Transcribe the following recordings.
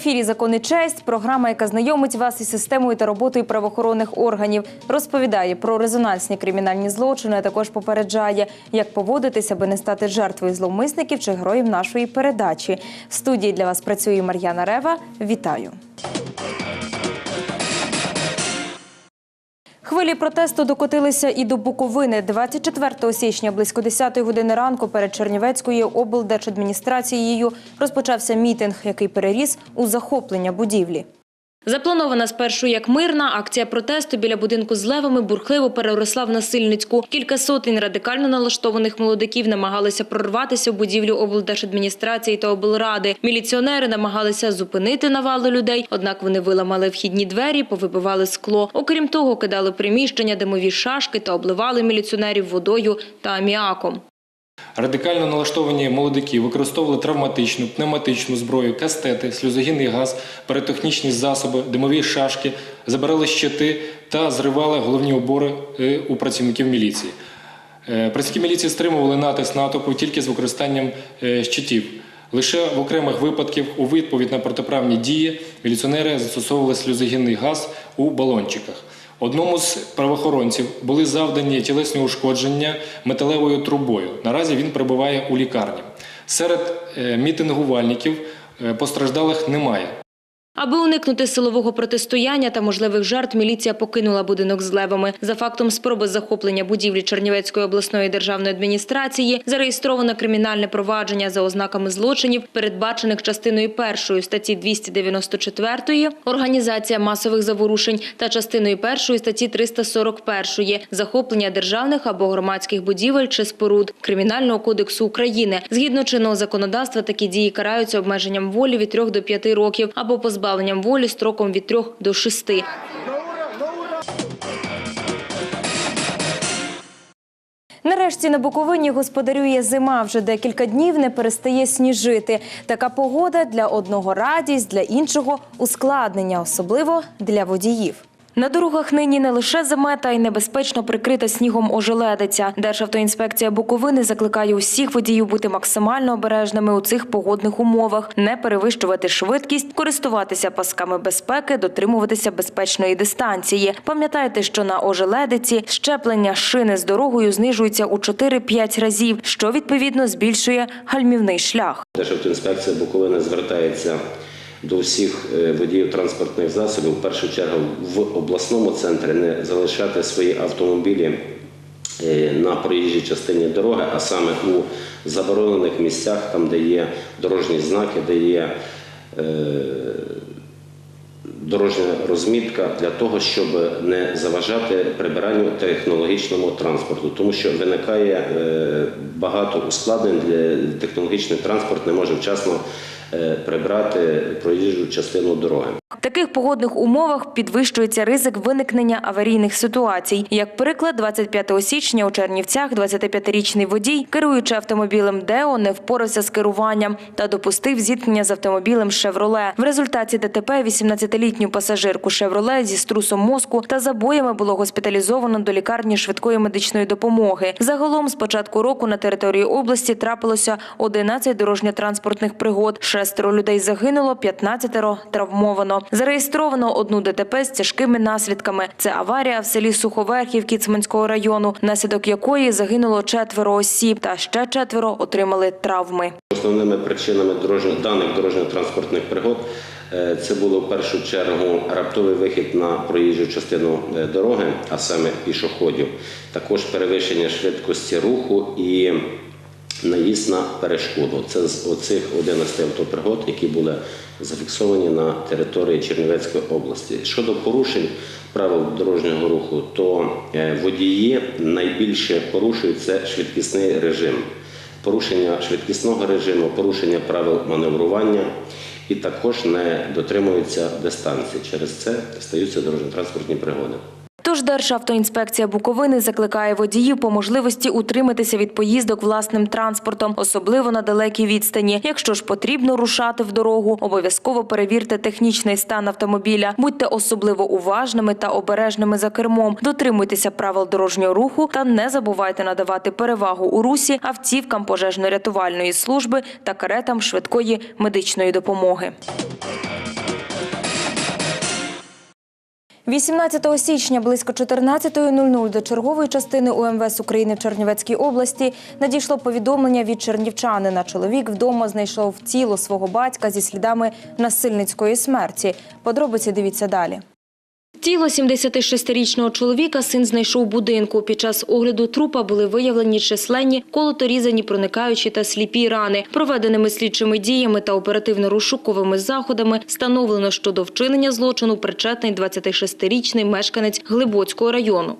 Ефірі «Закон честь» – програма, яка знайомить вас із системою та роботою правоохоронних органів, розповідає про резонансні кримінальні злочини, а також попереджає, як поводитися, аби не стати жертвою зловмисників чи героїв нашої передачі. В студії для вас працює Мар'яна Рева. Вітаю. Хвилі протесту докотилися і до Буковини. 24 січня близько 10 години ранку перед Чернівецькою облдержадміністрацією розпочався мітинг, який переріс у захоплення будівлі. Запланована спершу як мирна акція протесту біля будинку з левами бурхливо переросла в насильницьку. Кілька сотень радикально налаштованих молодиків намагалися прорватися в будівлю облдержадміністрації та облради. Міліціонери намагалися зупинити навалу людей, однак вони виламали вхідні двері, повибивали скло. Окрім того, кидали приміщення димові шашки та обливали міліціонерів водою та аміаком. Радикально налаштовані молодики використовували травматичну, пневматичну зброю, кастети, сльозогінний газ, перетехнічні засоби, димові шашки, забирали щити та зривали головні убори е, у працівників міліції. Е, Працівники міліції стримували натиск натовпу тільки з використанням е, щитів. Лише в окремих випадках у відповідь на протиправні дії міліціонери застосовували сльозогінний газ у балончиках. Одному з правоохоронців були завдані тілесні ушкодження металевою трубою. Наразі він перебуває у лікарні. Серед е, мітингувальників е, постраждалих немає. Аби уникнути силового протистояння та можливих жертв, міліція покинула будинок з левами. За фактом спроби захоплення будівлі Чернівецької обласної державної адміністрації зареєстровано кримінальне провадження за ознаками злочинів, передбачених частиною першої статті 294 організація масових заворушень та частиною першої статті 341 захоплення державних або громадських будівель чи споруд Кримінального кодексу України. Згідно чинного законодавства, такі дії караються обмеженням волі від 3 до 5 років або позбавленням волі строком від 3 до 6. Нарешті на Буковині господарює зима. Вже декілька днів не перестає сніжити. Така погода для одного радість, для іншого ускладнення, особливо для водіїв. На дорогах нині не лише замета й небезпечно прикрита снігом ожеледиця. Державтоінспекція Буковини закликає усіх водіїв бути максимально обережними у цих погодних умовах, не перевищувати швидкість, користуватися пасками безпеки, дотримуватися безпечної дистанції. Пам'ятайте, що на ожеледиці щеплення шини з дорогою знижується у 4-5 разів, що відповідно збільшує гальмівний шлях. Державтоінспекція Буковини звертається до всіх е, водіїв транспортних засобів, в першу чергу в обласному центрі, не залишати свої автомобілі е, на проїжджій частині дороги, а саме у заборонених місцях, там, де є дорожні знаки, де є е, дорожня розмітка для того, щоб не заважати прибиранню технологічному транспорту, тому що виникає багато ускладнень, технологічний транспорт не може вчасно прибрати проїжджу частину дороги. В таких погодних умовах підвищується ризик виникнення аварійних ситуацій. Як приклад, 25 січня у Чернівцях 25-річний водій, керуючи автомобілем Део, не впорався з керуванням та допустив зіткнення з автомобілем «Шевроле». В результаті ДТП 18-літню пасажирку «Шевроле» зі струсом мозку та забоями було госпіталізовано до лікарні швидкої медичної допомоги. Загалом з початку року на території області трапилося 11 дорожньо-транспортних пригод. Шестеро людей загинуло, 15 травмовано. Зареєстровано одну ДТП з тяжкими наслідками. Це аварія в селі Суховерхів Кіцманського району, внаслідок якої загинуло четверо осіб, та ще четверо отримали травми. Основними причинами дорожньо, даних дорожньо-транспортних пригод е, це було в першу чергу раптовий вихід на проїжджу частину е, дороги, а саме пішоходів, також перевищення швидкості руху і наїзд на перешкоду. Це з оцих 11 автопригод, які були зафіксовані на території Чернівецької області. Щодо порушень правил дорожнього руху, то е, водії найбільше порушують це швидкісний режим порушення швидкісного режиму, порушення правил маневрування і також не дотримуються дистанції. Через це стаються дорожньо-транспортні пригоди. Тож Державтоінспекція Буковини закликає водіїв по можливості утриматися від поїздок власним транспортом, особливо на далекій відстані. Якщо ж потрібно рушати в дорогу, обов'язково перевірте технічний стан автомобіля. Будьте особливо уважними та обережними за кермом. Дотримуйтеся правил дорожнього руху та не забувайте надавати перевагу у русі автівкам пожежно-рятувальної служби та каретам швидкої медичної допомоги. 18 січня близько 14.00 до чергової частини УМВС України в Чернівецькій області надійшло повідомлення від чернівчанина. Чоловік вдома знайшов тіло свого батька зі слідами насильницької смерті. Подробиці дивіться далі. Тіло 76-річного чоловіка син знайшов будинку. Під час огляду трупа були виявлені численні колоторізані, проникаючі та сліпі рани. Проведеними слідчими діями та оперативно-розшуковими заходами встановлено, що до вчинення злочину причетний 26-річний мешканець Глибоцького району.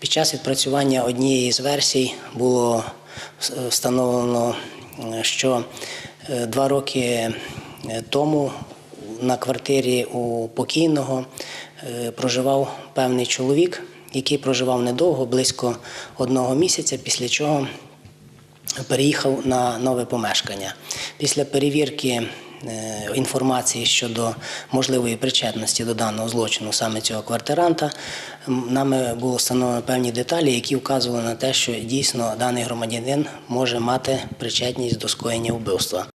Під час відпрацювання однієї з версій було встановлено, що е, два роки е, тому на квартирі у покійного е, проживав певний чоловік, який проживав недовго, близько одного місяця, після чого переїхав на нове помешкання. Після перевірки е, інформації щодо можливої причетності до даного злочину саме цього квартиранта, нами було встановлено певні деталі, які вказували на те, що дійсно даний громадянин може мати причетність до скоєння вбивства.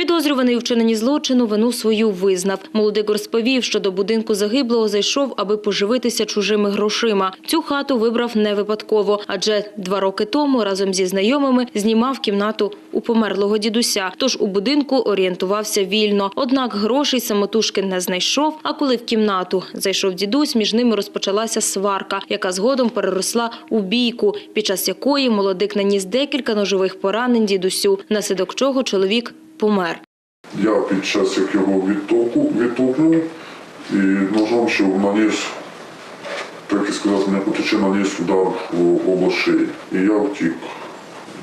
Підозрюваний у вчиненні злочину вину свою визнав. Молодик розповів, що до будинку загиблого зайшов, аби поживитися чужими грошима. Цю хату вибрав не випадково, адже два роки тому разом зі знайомими знімав кімнату у померлого дідуся. Тож у будинку орієнтувався вільно. Однак грошей самотужки не знайшов. А коли в кімнату зайшов дідусь, між ними розпочалася сварка, яка згодом переросла у бійку, під час якої молодик наніс декілька ножових поранень дідусю, наслідок чого чоловік помер. Я під час як його відтоку, відтопнув і ножом, що наніс, так і сказати, не потече, наніс удар в область шиї. І я втік.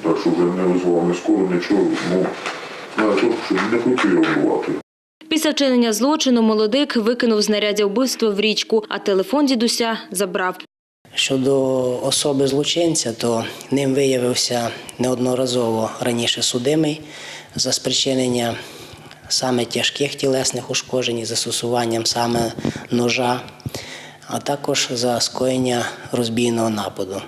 Так що вже не визвав ні скоро, нічого. Ну, знаєте, що не хотів його вбивати. Після вчинення злочину молодик викинув знаряддя вбивства в річку, а телефон дідуся забрав. Щодо особи злочинця, то ним виявився неодноразово раніше судимий за спричинення саме тяжких тілесних ушкоджень, із застосуванням саме ножа, а також за скоєння розбійного нападу.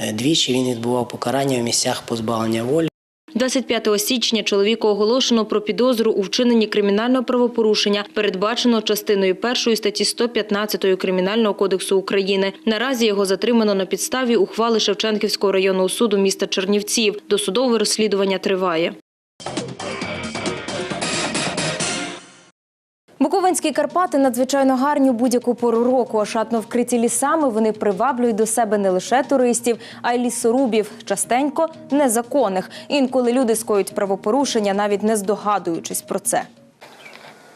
Е, Двічі він відбував покарання в місцях позбавлення волі. 25 січня чоловіку оголошено про підозру у вчиненні кримінального правопорушення, передбаченого частиною 1 статті 115 Кримінального кодексу України. Наразі його затримано на підставі ухвали Шевченківського районного суду міста Чернівців. Досудове розслідування триває. Буковинські Карпати надзвичайно гарні у будь-яку пору року. Ошатно вкриті лісами вони приваблюють до себе не лише туристів, а й лісорубів, частенько незаконних. Інколи люди скоють правопорушення, навіть не здогадуючись про це.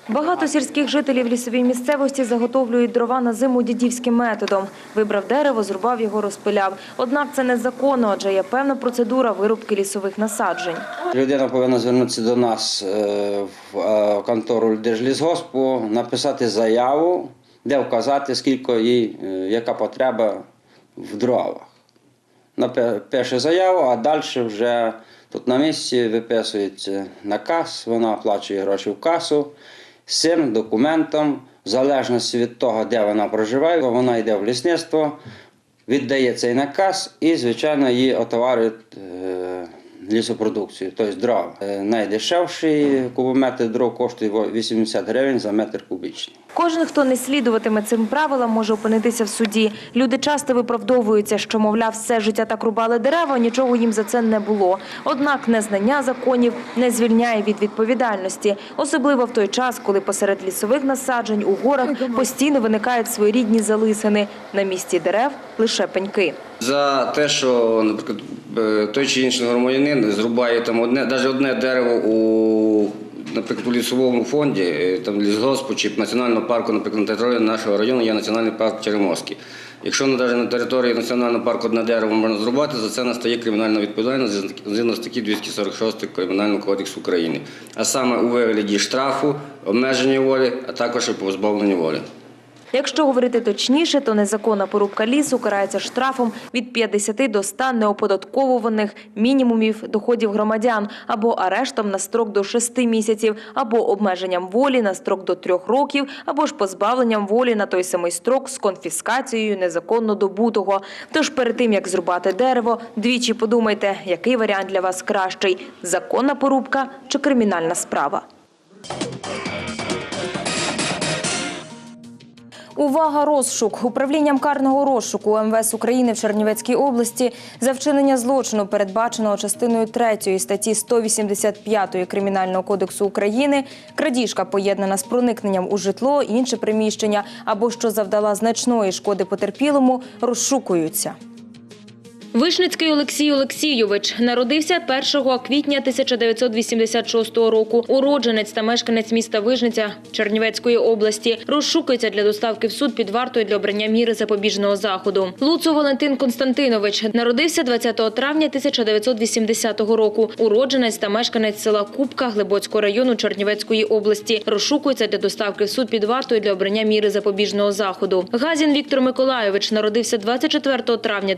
Багато сільських жителів лісовій місцевості заготовлюють дрова на зиму дідівським методом. Вибрав дерево, зрубав його, розпиляв. Однак це незаконно, адже є певна процедура вирубки лісових насаджень. Людина повинна звернутися до нас е, в е, контору Держлісгоспу, написати заяву, де вказати, скільки їй, е, яка потреба в дровах. Пише заяву, а далі вже тут на місці виписується наказ, вона оплачує гроші в касу. З цим документом, в залежності від того, де вона проживає, вона йде в лісництво, віддає цей наказ і, звичайно, її отоварюють е, лісопродукцію, тобто дрова. Е, Найдешевший кубометр дров коштує 80 гривень за метр кубічний. Кожен, хто не слідуватиме цим правилам, може опинитися в суді. Люди часто виправдовуються, що, мовляв, все життя так рубали дерева, нічого їм за це не було. Однак незнання законів не звільняє від відповідальності, особливо в той час, коли посеред лісових насаджень у горах постійно виникають своєрідні залисини. На місці дерев лише пеньки. За те, що, наприклад, е, той чи інший громадянин зрубає там одне, навіть одне дерево у, наприклад, у лісовому фонді, е, там лісгоспу чи національного парку, наприклад, на території нашого району є національний парк Черемоський. Якщо навіть на території національного парку одне дерево можна зрубати, за це настає кримінальна відповідальність згідно статті 246 Кримінального кодексу України. А саме у вигляді штрафу, обмеження волі, а також і позбавлення волі. Якщо говорити точніше, то незаконна порубка лісу карається штрафом від 50 до 100 неоподатковуваних мінімумів доходів громадян або арештом на строк до 6 місяців, або обмеженням волі на строк до 3 років, або ж позбавленням волі на той самий строк з конфіскацією незаконно добутого. Тож перед тим як зрубати дерево, двічі подумайте, який варіант для вас кращий: законна порубка чи кримінальна справа. Увага, розшук управлінням карного розшуку МВС України в Чернівецькій області за вчинення злочину, передбаченого частиною 3 статті 185 Кримінального кодексу України, крадіжка поєднана з проникненням у житло, інше приміщення або що завдала значної шкоди потерпілому, розшукуються. Вишницький Олексій Олексійович народився 1 квітня 1986 року. Уродженець та мешканець міста Вижниця Чернівецької області розшукується для доставки в суд під вартою для обрання міри запобіжного заходу. Луцу Валентин Константинович народився 20 травня 1980 року. Уродженець та мешканець села Кубка Глибоцького району Чернівецької області розшукується для доставки в суд під вартою для обрання міри запобіжного заходу. Газін Віктор Миколайович народився 24 травня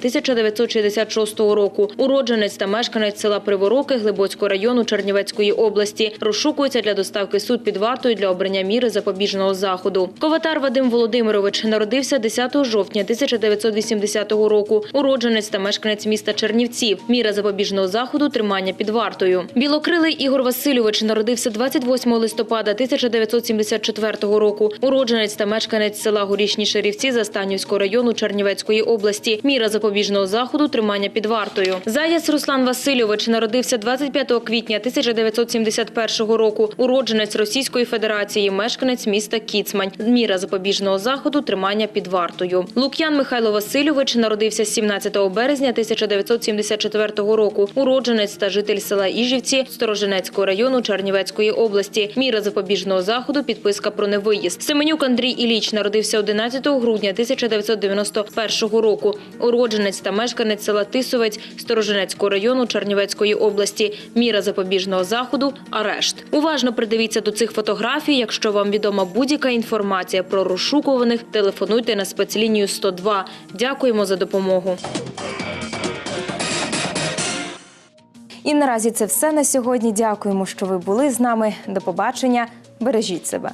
1966 року. Уродженець та мешканець села Привороки Глибоцького району Чернівецької області розшукується для доставки суд під вартою для обрання міри запобіжного заходу. Коватар Вадим Володимирович народився 10 жовтня 1980 року. Уродженець та мешканець міста Чернівців. Міра запобіжного заходу тримання під вартою. Білокрилий Ігор Васильович народився 28 листопада 1974 року. Уродженець та мешканець села Горішні Шерівці Застанівського району Чернівецької області. Міра запобіжного заходу тримання під вартою. Заяць Руслан Васильович народився 25 квітня 1971 року. Уродженець Російської Федерації, мешканець міста Кіцмань. Міра запобіжного заходу тримання під вартою. Лук'ян Михайло Васильович народився 17 березня 1974 року. Уродженець та житель села Іжівці Сторожинецького району Чернівецької області. Міра запобіжного заходу підписка про невиїзд. Семенюк Андрій Іліч народився 11 грудня 1991 року. Уродженець та мешканець села Тисовець Сторожинецького району Чернівецької області. Міра запобіжного заходу арешт. Уважно придивіться до цих фотографій. Якщо вам відома будь-яка інформація про розшукуваних, телефонуйте на спецлінію 102. Дякуємо за допомогу. І наразі це все на сьогодні. Дякуємо, що ви були з нами. До побачення. Бережіть себе.